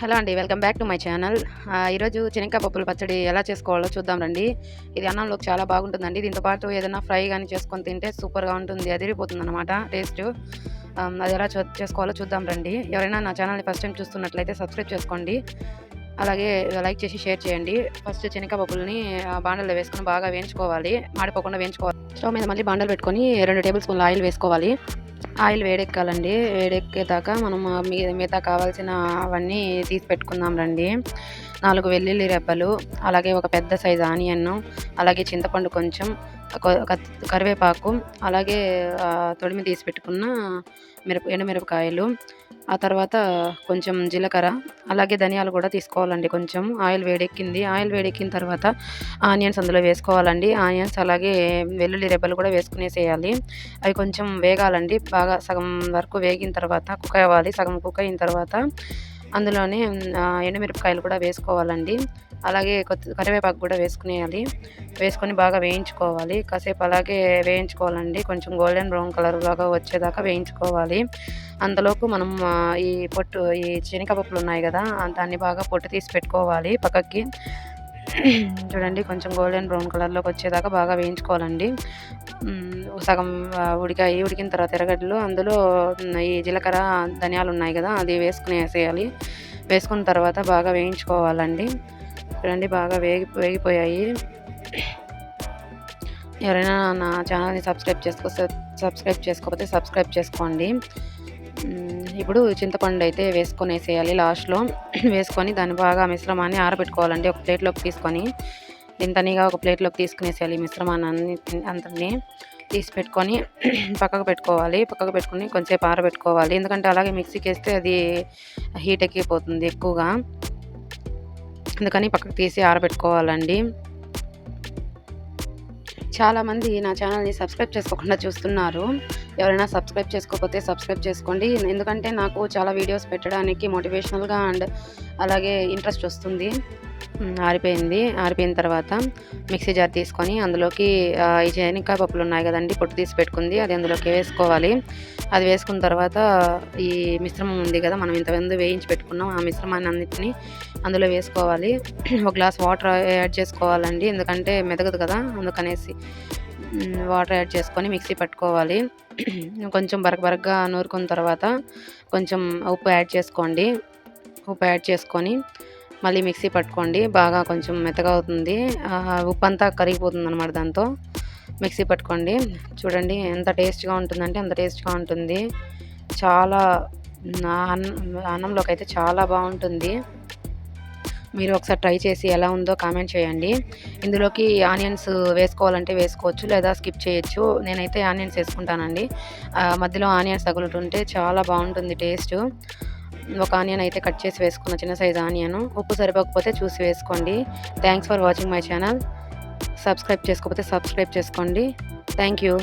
Hello అండి welcome back to my channel. ఈరోజు చెనక్కాయ పప్పుల పచ్చడి ఎలా చేసుకోవాలో చూద్దాం రండి. ఇది అన్నంలోకి చాలా బాగుంటుందండి. దీంతో పాటు ఏదైనా ఫ్రై కానీ చేసుకొని తింటే సూపర్గా ఉంటుంది అదిరిపోతుంది అనమాట టేస్ట్ అది ఎలా చేసుకోవాలో చూద్దాం రండి. ఎవరైనా నా ఛానల్ని ఫస్ట్ టైం చూస్తున్నట్లయితే సబ్స్క్రైబ్ చేసుకోండి. అలాగే లైక్ చేసి షేర్ చేయండి. ఫస్ట్ చెనక్కాయ పప్పుల్ని బాండల్లో వేసుకొని బాగా వేయించుకోవాలి. మాడిపోకుండా వేయించుకోవాలి. స్టవ్ మీద మళ్ళీ బాండలు పెట్టుకొని రెండు టేబుల్ స్పూన్ల ఆయిల్ వేసుకోవాలి. ఆయిల్ వేడెక్కాలండి. వేడెక్కేదాకా మనం మీ మిగతా కావాల్సిన అవన్నీ తీసి పెట్టుకుందాం రండి. నాలుగు వెల్లుల్లి రెబ్బలు అలాగే ఒక పెద్ద సైజు ఆనియన్ అలాగే చింతపండు కొంచెం కరివేపాకు అలాగే తొడిమి తీసి పెట్టుకున్న మిరప ఎండుమిరపకాయలు ఆ తర్వాత కొంచెం జీలకర్ర అలాగే ధనియాలు కూడా తీసుకోవాలండి కొంచెం. ఆయిల్ వేడెక్కింది. ఆయిల్ వేడెక్కిన తర్వాత ఆనియన్స్ అందులో వేసుకోవాలండి. ఆనియన్స్ అలాగే వెల్లుల్లి రెబ్బలు కూడా వేసుకునేసేయాలి. అవి కొంచెం వేగాలండి. బాగా సగం వరకు వేగిన తర్వాత కుక్ అవ్వాలి. సగం కుక్ అయిన తర్వాత అందులోనే ఎండుమిరపకాయలు కూడా వేసుకోవాలండి. అలాగే కొత్త కరివేపాకు కూడా వేసుకునేయాలి. వేసుకొని బాగా వేయించుకోవాలి. కాసేపు అలాగే వేయించుకోవాలండి. కొంచెం గోల్డెన్ బ్రౌన్ కలర్ లాగా వచ్చేదాకా వేయించుకోవాలి. అంతలోపు మనం ఈ పొట్టు ఈ శనగపప్పులు ఉన్నాయి కదా దాన్ని బాగా పొట్టు తీసి పెట్టుకోవాలి పక్కకి. చూడండి కొంచెం గోల్డెన్ బ్రౌన్ కలర్లోకి వచ్చేదాకా బాగా వేయించుకోవాలండి. సగం ఉడికాయి ఉడికిన తర్వాత ఎర్రగడ్డలు అందులో ఈ జీలకర్ర ధనియాలు ఉన్నాయి కదా అది వేసుకుని వేసేయాలి. వేసుకున్న తర్వాత బాగా వేయించుకోవాలండి. చూడండి బాగా వేగి వేగిపోయాయి. ఎవరైనా నా ఛానల్ని సబ్స్క్రైబ్ చేసుకో సబ్స్క్రైబ్ చేసుకోకపోతే సబ్స్క్రైబ్ చేసుకోండి. ఇప్పుడు చింతపండు అయితే వేసుకొని వేసేయాలి లాస్ట్లో. వేసుకొని దాన్ని బాగా మిశ్రమాన్ని ఆరబెట్టుకోవాలండి. ఒక ప్లేట్లోకి తీసుకొని దీని తనిగా ఒక ప్లేట్లోకి తీసుకునేసేయాలి మిశ్రమాన్ని అంతని తీసి పెట్టుకొని పక్కకు పెట్టుకోవాలి. పక్కకు పెట్టుకొని కొంచెంసేపు ఆరబెట్టుకోవాలి. ఎందుకంటే అలాగే మిక్సీకి వేస్తే అది హీట్ ఎక్కిపోతుంది ఎక్కువగా. అందుకని పక్కకు తీసి ఆరబెట్టుకోవాలండి. చాలామంది నా ఛానల్ని సబ్స్క్రైబ్ చేసుకోకుండా చూస్తున్నారు. ఎవరైనా సబ్స్క్రైబ్ చేసుకోకపోతే సబ్స్క్రైబ్ చేసుకోండి. ఎందుకంటే నాకు చాలా వీడియోస్ పెట్టడానికి మోటివేషనల్గా అండ్ అలాగే ఇంట్రెస్ట్ వస్తుంది. ఆరిపోయింది. ఆరిపోయిన తర్వాత మిక్సీ జార్ తీసుకొని అందులోకి ఈ శనగకాయ పప్పులు ఉన్నాయి కదండి పొట్టు తీసి పెట్టుకుంది. అది అందులోకి వేసుకోవాలి. అది వేసుకున్న తర్వాత ఈ మిశ్రమం ఉంది కదా మనం ఇంతమంది వేయించి పెట్టుకున్నాం. ఆ మిశ్రమాన్ని అన్నింటినీ అందులో వేసుకోవాలి. ఒక గ్లాస్ వాటర్ యాడ్ చేసుకోవాలండి. ఎందుకంటే మెదగదు కదా అందుకనేసి వాటర్ యాడ్ చేసుకొని మిక్సీ పట్టుకోవాలి. కొంచెం బరక బరకగా నూరుకున్న తర్వాత కొంచెం ఉప్పు యాడ్ చేసుకోండి. ఉప్పు యాడ్ చేసుకొని మళ్ళీ మిక్సీ పట్టుకోండి. బాగా కొంచెం మెత్తగా అవుతుంది. ఉప్పు అంతా కరిగిపోతుంది అనమాట దాంతో. మిక్సీ పట్టుకోండి. చూడండి ఎంత టేస్ట్గా ఉంటుందంటే అంత టేస్ట్గా ఉంటుంది. చాలా అన్నం అన్నంలోకి అయితే చాలా బాగుంటుంది. మీరు ఒకసారి ట్రై చేసి ఎలా ఉందో కామెంట్ చేయండి. ఇందులోకి ఆనియన్స్ వేసుకోవాలంటే వేసుకోవచ్చు లేదా స్కిప్ చేయొచ్చు. నేనైతే ఆనియన్స్ వేసుకుంటానండి. మధ్యలో ఆనియన్స్ తగులుతుంటే చాలా బాగుంటుంది టేస్ట్. ఒక ఆనియన్ అయితే కట్ చేసి వేసుకున్న చిన్న సైజ్ ఆనియన్. ఉప్పు సరిపోకపోతే చూసి వేసుకోండి. Thanks for watching my channel subscribe చేసుకోకపోతే సబ్స్క్రైబ్ చేసుకోండి. Thank you